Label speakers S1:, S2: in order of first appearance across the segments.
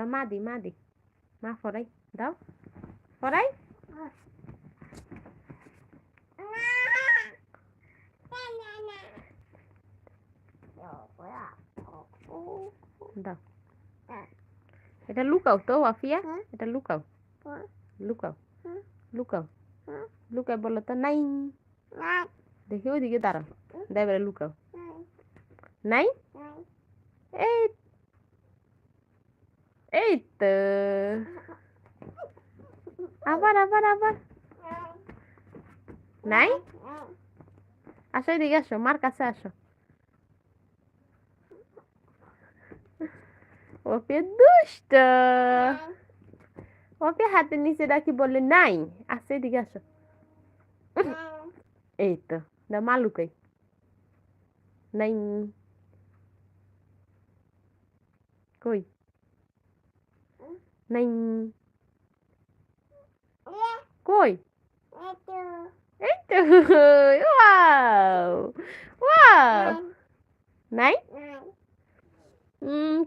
S1: দাও মা দি মা দি মা ফরাই দাও ফরাই দাও এটা লুকাও তো ওয়াফিয়া এটা লুকাও লুকাও লুকাও লুকাও বলো তো নাই দেখি ওইদিকে দাঁড়াও দেবে লুকাও নাই এই এই তো আবার আবার আবার। নাই? আসো এদিকে আসো, মার কাছে আসো। ওপে দুষ্ট। ওপে হাতের নিচে রাখি বলে নাই। আসো এদিকে আসো। এই তো না মালুকাই নাই। কই? নাই কই এই তো ওয়াও ওয়াও নাই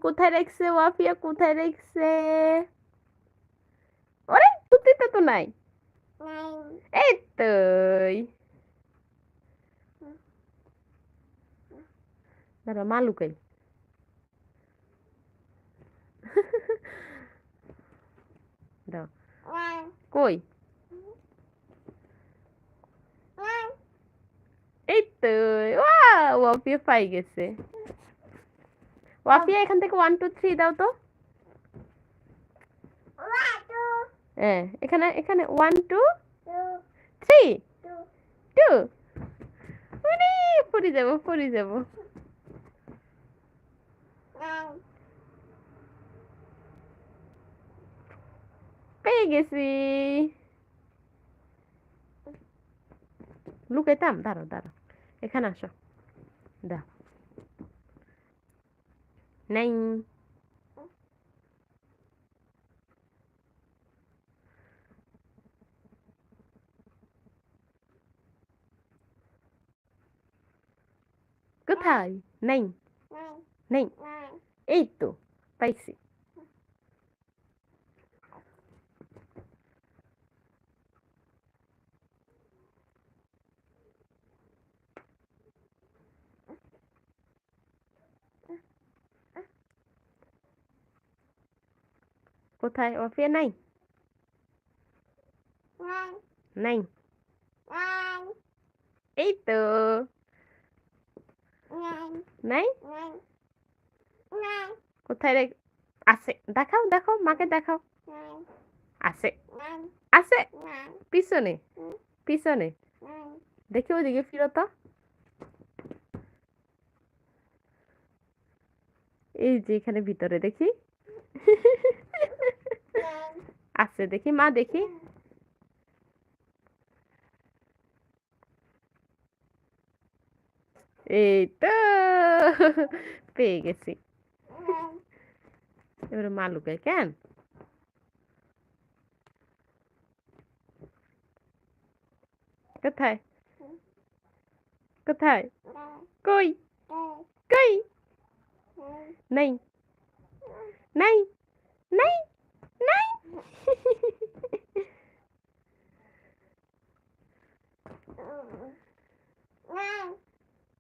S1: কোথায় রাখছে ওয়াফিয়া কোথায় রাখছে ওরে তুতিতে তো নাই এই তো দাঁড়া মা লুকাই দাও কই? এই তো ওয়াফিয়া পাই গেছে। ওয়াফিয়া, এখান থেকে ওয়ান টু থ্রি দাও তো। হ্যাঁ এখানে এখানে ওয়ান টু থ্রি টু পড়ে যাব পড়ে যাব। পেয়ে গেছি লুকাইতাম দাঁড়াও দাঁড়াও এখানে আসো দাও নাই কোথায় নেই নেই এই তো পাইছি কোথায়? অফিয়া নাই? নাই? এই তো। নাই? কোথায় রে? আছে। দেখাও দেখাও, মাকে দেখাও। আছে। আছে? পিছনে? পিছনে? দেখি ওদিকে ফিরো এই যে এখানে ভিতরে, দেখি? আছে, দেখি, মা, দেখি। এই তো, পেয়ে গেছি। এবারে মা লুকায়, কেন? কোথায়? কোথায়? কই? কই? নাই। নাই। নাই?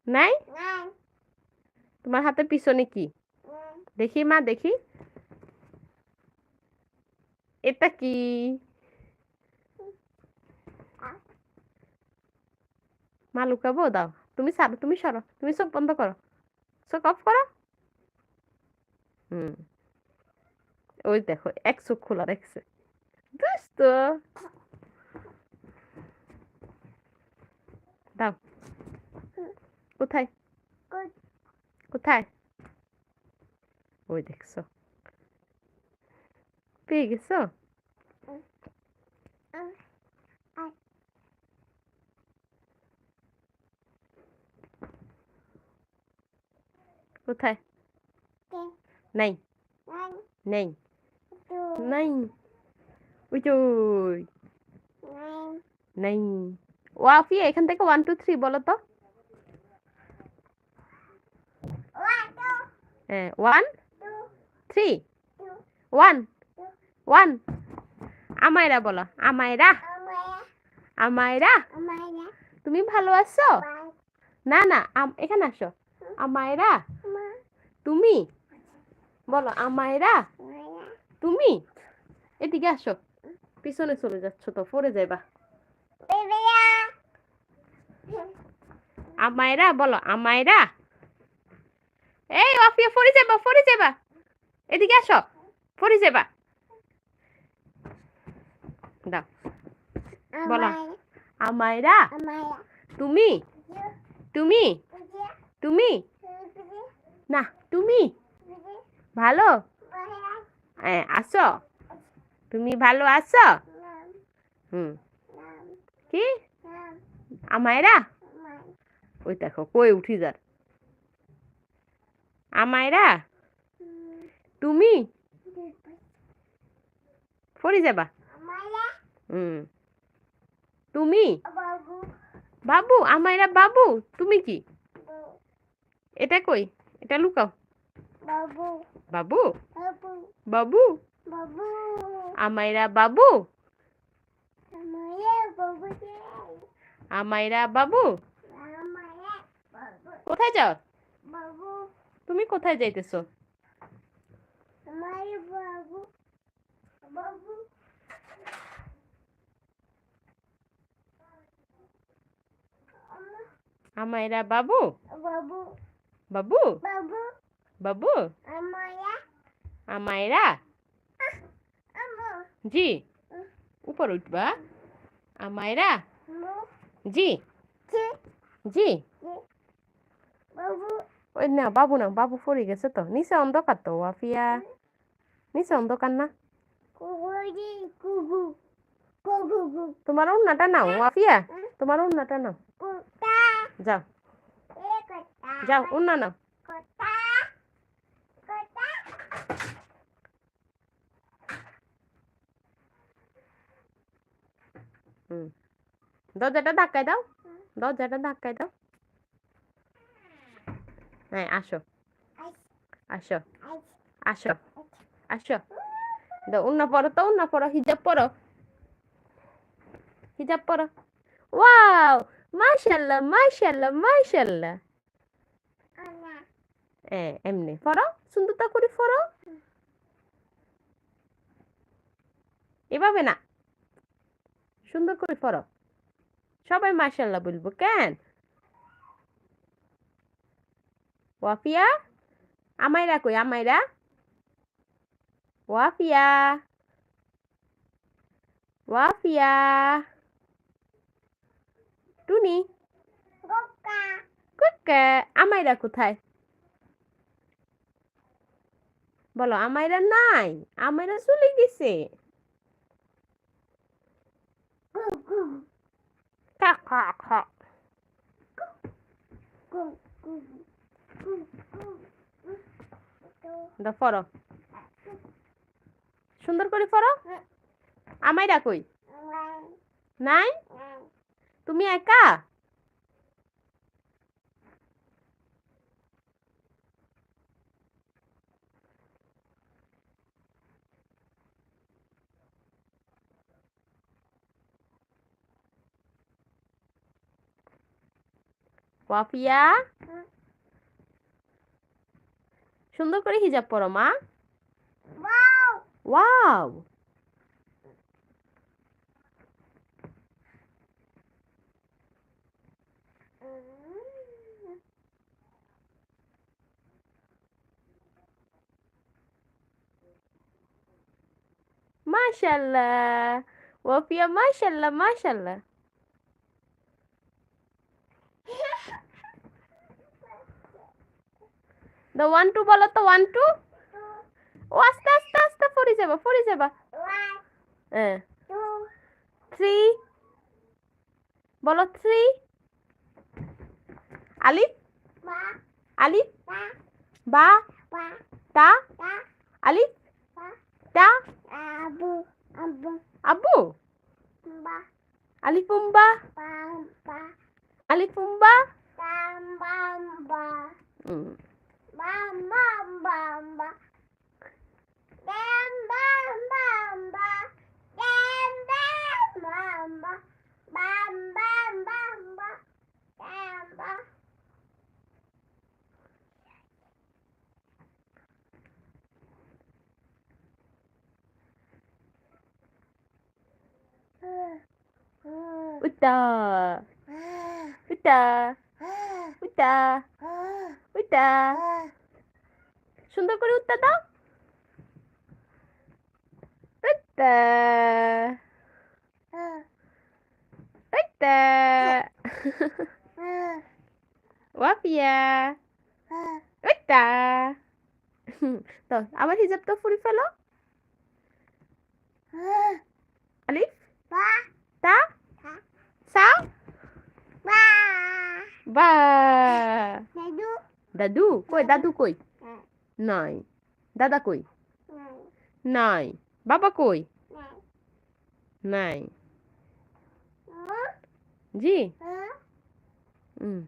S1: নাই? তোমার হাতের পিছনে কি? দেখি মা, দেখি। এটা কি? মা, লুকাবো দাও। তুমি সারো তুমি সরো তুমি সব বন্ধ করো চোখ অফ করো হুম ওই দেখো এক চোখ খোলা রাখছে দুষ্ট দাও। কোথায়? কোথায়? ওই দেখছ। পেয়ে গেছো? কোথায়? নাই। নেই। নাই ওই ওই নাই ওয়াফি এখান থেকে ওয়ান টু থ্রি বলো তো হ্যাঁ one three one one Amayra বলো আমায়রা আমায়রা তুমি ভালো আছো না না এখানে আসো আমায়রা তুমি বলো আমায়রা তুমি এদিকে আসো। পিছনে চলে যাচ্ছ তো পড়ে যাইবা। আমায়রা বলো আমায়রা? এই অফিয়া পড়ে যাবা পড়ে যাবা এদিকে আসো পড়ে যাবা দাও। বলো আমায়রা? তুমি? তুমি? তুমি? না তুমি? ভালো? আসো। তুমি ভালো আছো? হুম। কি? আমায়রা ওই দেখো কই উঠি যার। আমায়রা তুমি? পড়ে যাবা? হুম। তুমি? বাবু আমায়রা বাবু তুমি কি? এটা কই? এটা লুকাও।
S2: বাবু
S1: বাবু।
S2: বাবু?
S1: বাবু।
S2: বাবু?
S1: আমায়রা বাবু
S2: আমারে বাবু
S1: আমায়রা বাবু
S2: আমারে
S1: কোথায় যাও?
S2: বাবু
S1: তুমি কোথায় যাইতেছো?
S2: আমারে বাবু বাবু
S1: আমায়রা বাবু
S2: বাবু
S1: বাবু
S2: বাবু
S1: বাবু আমায়রা
S2: আমু
S1: জি। উপর উঠবা। আমায়রা জি। জি। ওই না, বাবু না, বাবু পড়ে গেছে তো। নিচে অন্ধকার তো, ওয়াফিয়া। নিচে অন্ধকার না। তোমার উন্নাটা নাও, ওয়াফিয়া। তোমার উন্নাটা নাও। যাও। যাও উন্না নাও। হুম দরজাটা ধাক্কায় দাও দরজাটা ধাক্কায় দাও হ্যাঁ আসো আসো আসো আসো দাও উন্না পরো তো উন্না পরো হিজাব পরো হিজাব পরো ওয়াও মাশাল্লাহ মাশাল্লাহ মাশাল্লাহ এ এমনি পরো সুন্দরতা করে পরো এভাবে না সুন্দর করে পরো সবাই মাশাল্লাহ বলব কেন? ওয়াফিয়া? আমাইরা কই আমাইরা ওয়াফিয়া? ওয়াফিয়া? টুনি? কুক্কা আমাইরা কোথায়? বলো আমাইরা নাই আমাইরা চলে গেছে। সুন্দর করে পড়ো আমায় ডাকই নাই? তুমি একা? ওয়াফিয়া সুন্দর করে হিজাব পরো মা।
S2: ওয়াও
S1: মাশাল্লাহ। ওয়াফিয়া মাশাল্লাহ মাশাল্লাহ। দা ওয়ান টু বলো তো ওয়ান টু ও আস্তে আস্তে আস্তে পড়ে যাবা পড়ে যাবা। হ্যাঁ। থ্রি বলো থ্রি আলিফ
S2: বা?
S1: আলিফ
S2: বা
S1: তা
S2: বা
S1: তা
S2: আবু আবু
S1: আব্বু
S2: বা
S1: আলিফুম্বা
S2: bamba bamba.
S1: Bam
S2: bam bamba. Bam
S1: bam
S2: bamba. Bam bam bamba. Bamba.
S1: Uta. Uta. Uta. Uta. সুন্দর করে উত্তর দাও। উইটা ওয়াপিয়া। উইটা তো আবার হিজাবটা ফুরি ফেলো আলিফ। তা। সা বা। দাদু। কই দাদু কই? নাই। দাদা কই? নাই। বাবা কই? নাই। জি? হুম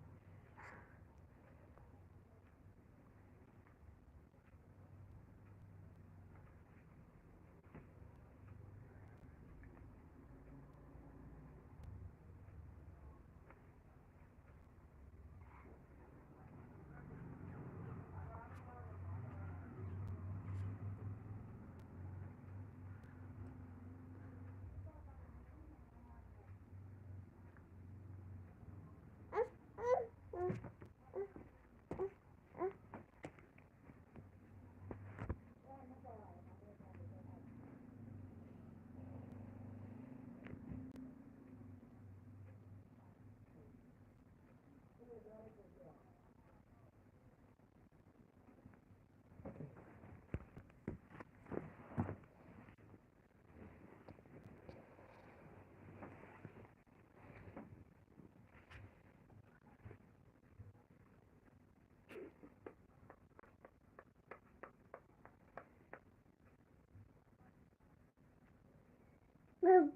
S2: Bye.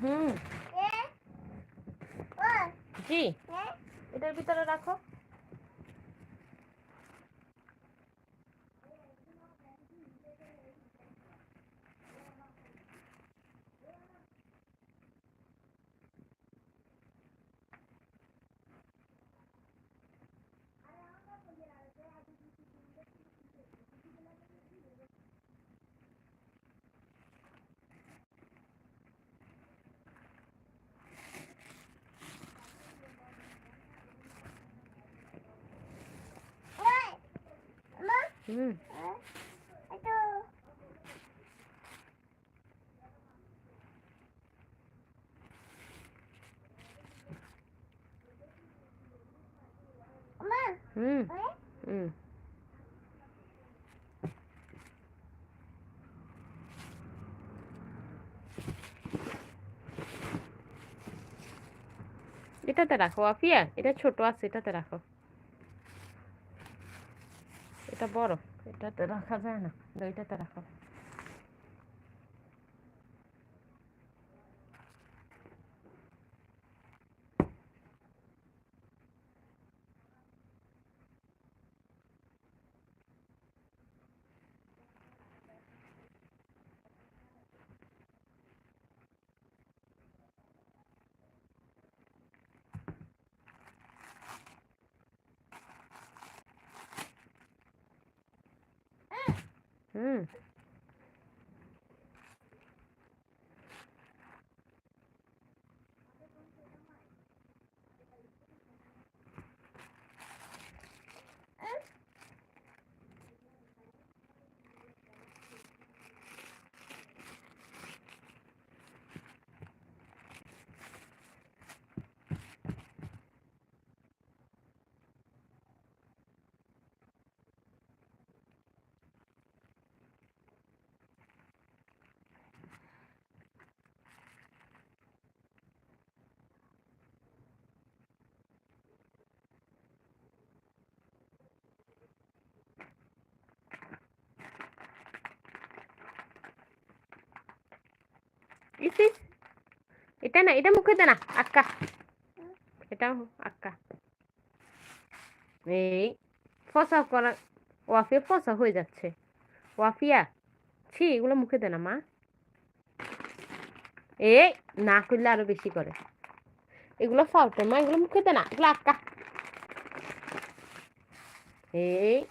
S1: হুম। জি। এটার ভিতরে রাখো। হুম হুম হুম এটাতে রাখো আফিয়া এটা ছোট আছে এটাতে রাখো। এটা বড় এটাতে রাখা যায় না দুইটাতে রাখো হুম ইস? এটা না, এটা মুখে দে না, আক্কা। এটা আক্কা। এই, ফসা করা ওয়াফিয়া ফসা হয়ে যাচ্ছে। ওয়াফিয়া, ছি, এগুলো মুখে দে না, মা। এই, না করলে আরও বেশি করে। এগুলো ফাউটে, মা, এগুলো মুখে দে না, এগুলো আক্কা। এই,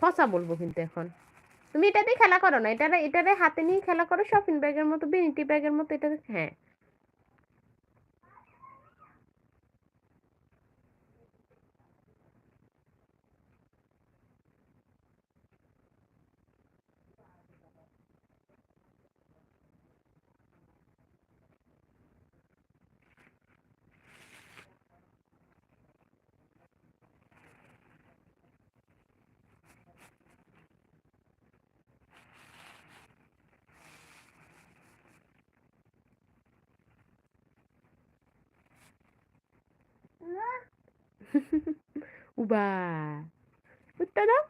S1: ফসা বলব কিন্তু এখন। তুমি এটা দিয়ে খেলা করো না এটা এটারে হাতে নিয়ে খেলা করো শপিং ব্যাগের মতো বেনিটি ব্যাগের মতো এটা হ্যাঁ। উবা। উত্তর দাও।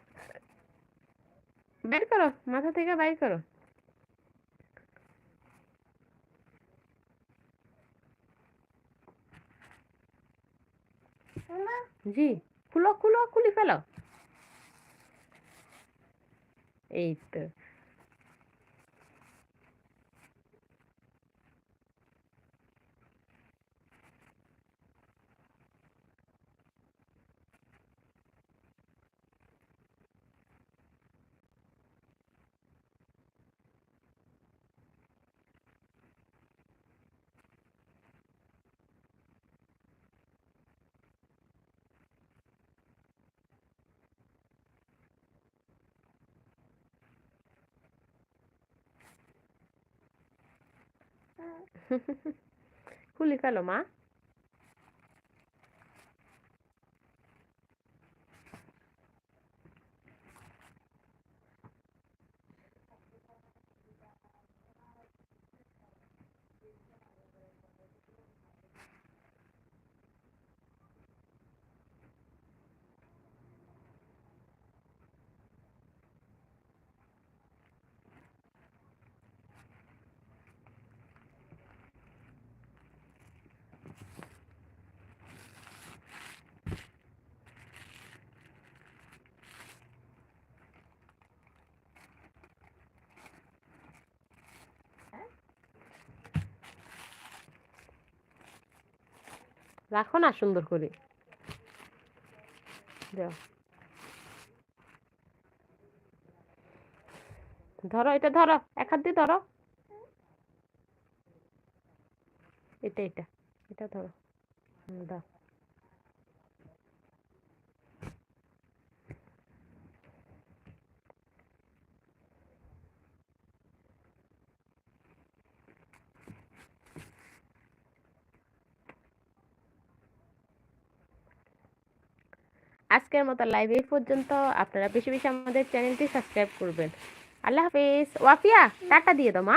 S1: বের করো, মাথা থেকে বাইর করো। জি, খুলো খুলো, খুলি ফেলো। এই তো। খুলি ফেলো রাখো না সুন্দর করে। ধরো, এটা ধরো, এক হাত দিয়ে ধরো। এটা এটা এটা ধরো। দাও। আজকের মতো লাইভ এই পর্যন্ত। আপনারা বেশি বেশি আমাদের চ্যানেলটি সাবস্ক্রাইব করবেন। আল্লাহ হাফিজ। ওয়াফিয়া টাটা দিয়ে দাও মা।